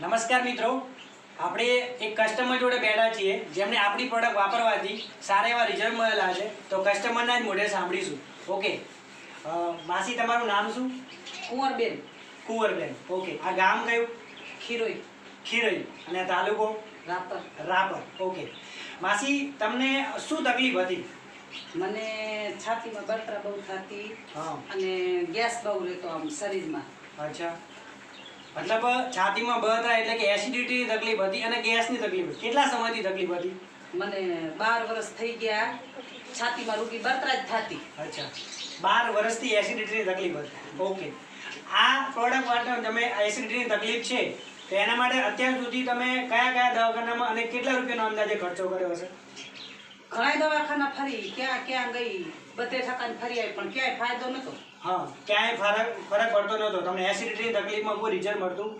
નમસ્કાર મિત્રો. આપણે એક કસ્ટમર જોડે બેઠા છીએ. જેમને આપણી પ્રોડક્ટ વાપરવાથી સારા એવા રિઝલ્ટ મળેલા છે. તો કસ્ટમરના જ મોઢે સાંભળીશું. ઓકે માસી તમારું નામ શું? કુંવરબેન. કુંવરબેન. ઓકે આ ગામ કયું? ખીરોઈ. ખીરોઈ. અને તાલુકો? રાપર. રાપર. ઓકે માસી તમને શું તકલીફ હતી? મને છાતીમાં બળતરા બહુ થતી હા. અને ગેસ બહુ રહેતો આમ શરીરમાં. અચ્છા. મતલબ છાતીમાં બળતરા એટલે કે એસિડિટીની તકલીફ હતી અને ગેસની તકલીફ હતી. કેટલા સમયથી તકલીફ હતી? મને બાર વર્ષ થઈ ગયા. છાતીમાં રૂકી બળતરા જ થતી. અચ્છા. બાર વર્ષથી એસિડિટીની તકલીફ હતી. ઓકે. આ પ્રોડક્ટ માટે તમે એસિડિટીની તકલીફ છે તો એના માટે અત્યાર સુધી તમે કયા કયા દવાખાનામાં અને કેટલા રૂપિયાનો અંદાજે ખર્ચો કર્યો હશે? ઘણા દવાખાના ફરી, ક્યાં ક્યાં ગઈ, બધે ઠકાને ફરી આવી પણ ક્યાંય ફાયદો નતો. હા, ક્યાંય ફરક ફરક પડતો નહોતો તમને એસિડિટીની તકલીફમાં કોઈ રિઝલ્ટ મળતું